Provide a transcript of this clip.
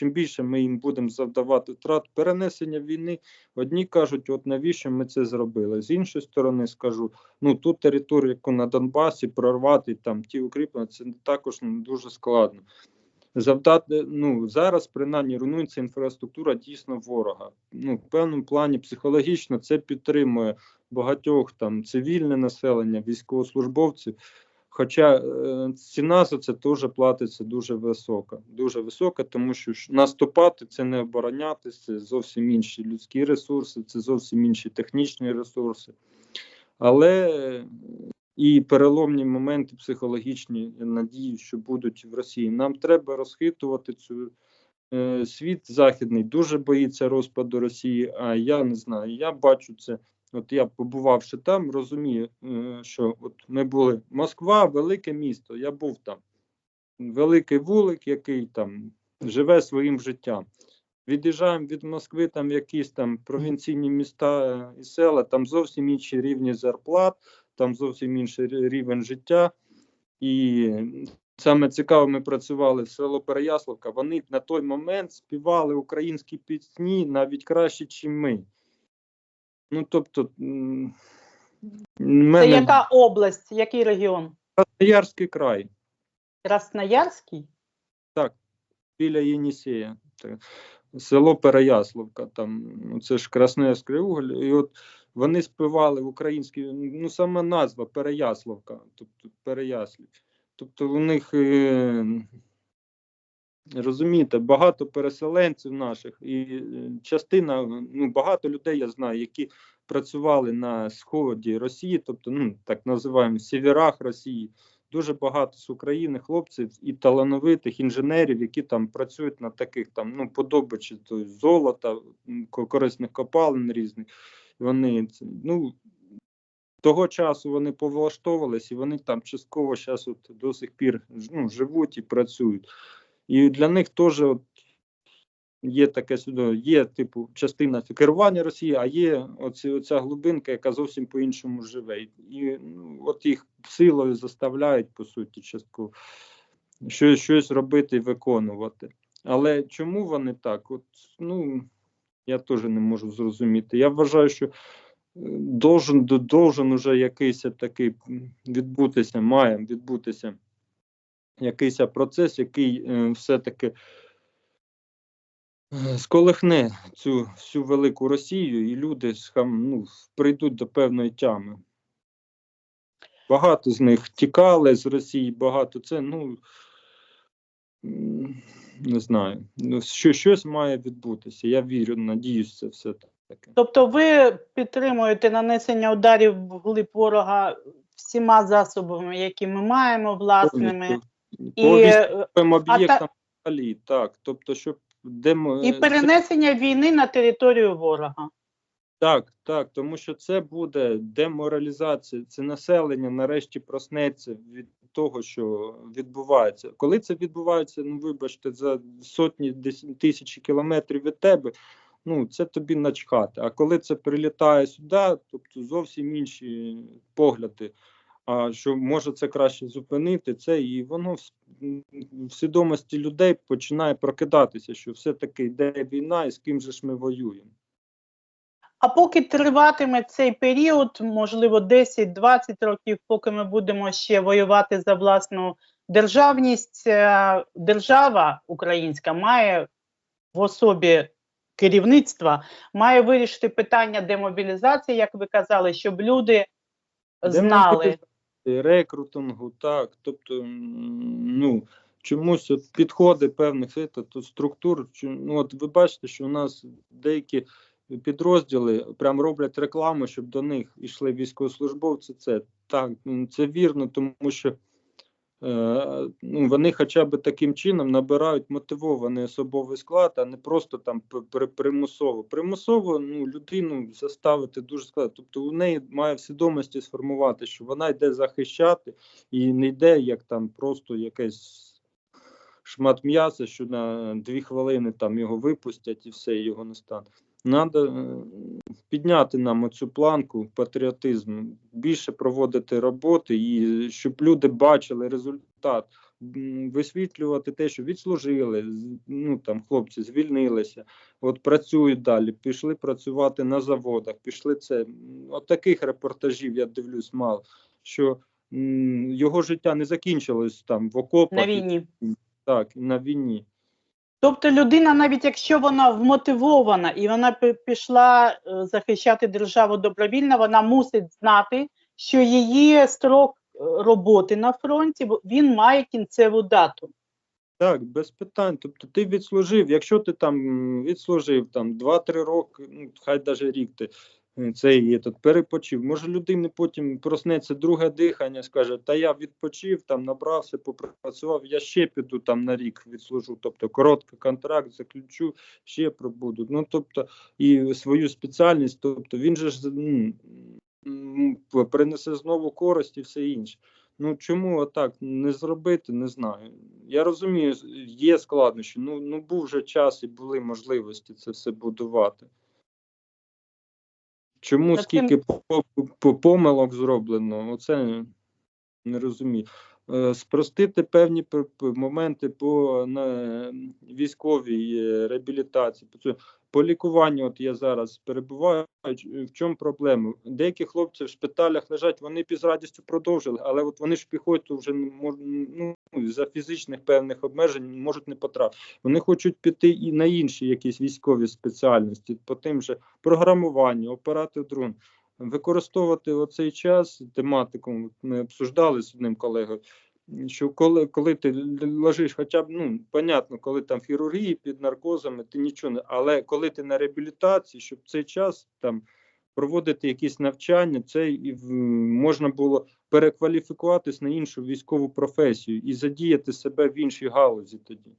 чим більше ми їм будемо завдавати втрат, перенесення війни, одні кажуть, от навіщо ми це зробили. З іншої сторони, скажу, ну ту територію, яку на Донбасі прорвати там ті укріплення, це також ну, дуже складно. Завдати, ну зараз принаймні руйнується інфраструктура дійсно ворога. Ну, в певному плані психологічно це підтримує багатьох там цивільне населення, військовослужбовців. Хоча е, ціна за це теж платиться дуже висока. Дуже висока, тому що наступати це не оборонятися, це зовсім інші людські ресурси, це зовсім інші технічні ресурси. Але е, і переломні моменти психологічні я надію, що будуть в Росії. Нам треба розхитувати цю е, світ західний, дуже боїться розпаду Росії. А я не знаю, я бачу це. От я побувавши там, розумію, е, що от ми були Москва, велике місто. Я був там. Великий вулик, який там живе своїм життям. Від'їжджаємо від Москви, там якісь там провінційні міста е, і села, там зовсім інші рівні зарплат, там зовсім інший рівень життя. І саме цікаво, ми працювали в село Переяславка. Вони на той момент співали українські пісні навіть краще, ніж ми. Ну, тобто, м, Це яка область, який регіон? Красноярський край, Красноярський? Так, біля Єнісея. Село Переяславка, там, ну, це ж Красноярський уголь. І от вони співали в українській, ну сама назва Переяславка, тобто Переяслів. Тобто у них, е, розумієте, багато переселенців наших, і е, частина, ну багато людей я знаю, які працювали на сході Росії, тобто, ну так називаємо в сіверах Росії. Дуже багато з України хлопців і талановитих інженерів, які там працюють на таких там ну подобичі то золота, корисних копалин різних. Вони ну того часу вони повлаштовувались, і вони там частково зараз от до сих пір ну, живуть і працюють. І для них теж от є таке сюди, є типу частина керування Росії, а є оці, оця глибинка, яка зовсім по-іншому живе. І ну, от їх силою заставляють, по суті, частково щось, щось робити і виконувати. Але чому вони так? От, ну, я теж не можу зрозуміти. Я вважаю, що е, должен, должен уже якийсь такий відбутися, має відбутися якийсь процес, який е, все-таки е, сколихне цю всю велику Росію, і люди ну, прийдуть до певної тями. Багато з них тікали з Росії, багато це, ну не знаю. Ну, що, щось має відбутися. Я вірю, надіюсь, це все таке. Тобто ви підтримуєте нанесення ударів в глиб ворога всіма засобами, які ми маємо власними, По е, військовим та- об'єктам взагалі, так. Тобто, щоб демо... і перенесення війни на територію ворога. Так, так, тому що це буде деморалізація. Це населення нарешті проснеться від того, що відбувається. Коли це відбувається, ну вибачте, за сотні тисячі кілометрів від тебе, ну це тобі начхати. А коли це прилітає сюди, тобто зовсім інші погляди. А що може це краще зупинити, це і воно в, в свідомості людей починає прокидатися, що все-таки йде війна, і з ким же ж ми воюємо. А поки триватиме цей період, можливо, 10-20 років, поки ми будемо ще воювати за власну державність, е, держава українська має в особі керівництва має вирішити питання демобілізації, як ви казали, щоб люди знали. Рекрутингу, так. Тобто, ну, чомусь от підходи певних то, структур. Ну, от ви бачите, що у нас деякі підрозділи прям роблять рекламу, щоб до них йшли військовослужбовці. Це так, це вірно, тому що. Е, ну, вони хоча б таким чином набирають мотивований особовий склад, а не просто там при- примусово. Примусово ну, людину заставити дуже складно. Тобто у неї має свідомості сформувати, що вона йде захищати і не йде як там просто якесь шмат м'яса, що на дві хвилини там його випустять і все, його не стане. Треба підняти нам оцю планку патріотизму, більше проводити роботи, і щоб люди бачили результат, висвітлювати те, що відслужили, ну там хлопці звільнилися, от працюють далі, пішли працювати на заводах, пішли це. От таких репортажів я дивлюсь мало, що його життя не закінчилось там в окопах. на війні. Так, на війні. Тобто людина, навіть якщо вона вмотивована і вона пі- пішла е, захищати державу добровільно, вона мусить знати, що її строк е, роботи на фронті він має кінцеву дату. Так, без питань. Тобто ти відслужив, якщо ти там відслужив там 2-3 роки, ну хай навіть рік ти е, цей этот, перепочив. Може людини потім проснеться друге дихання, скаже, та я відпочив, там набрався, попрацював, я ще піду там на рік відслужу. Тобто короткий контракт заключу, ще пробуду. Ну тобто і свою спеціальність, тобто він же ж м, принесе знову користь і все інше. Ну чому отак не зробити, не знаю. Я розумію, є складнощі. Ну, ну був вже час і були можливості це все будувати. Чому Та скільки по- помилок зроблено? Оце не розумію. Е, Спростити певні моменти по військовій е, реабілітації, по, лікуванню. От я зараз перебуваю. В чому проблема? Деякі хлопці в шпиталях лежать, вони б із радістю продовжили, але от вони ж піхоту вже ну, за фізичних певних обмежень можуть не потрапити. Вони хочуть піти і на інші якісь військові спеціальності, по тим же програмуванню, оператор дрон. Використовувати оцей час тематику ми обсуждали з одним колегою. Що коли, коли ти лежиш, хоча б ну понятно, коли там хірургії під наркозами, ти нічого не але коли ти на реабілітації, щоб цей час там проводити якісь навчання, це і можна було перекваліфікуватись на іншу військову професію і задіяти себе в іншій галузі тоді.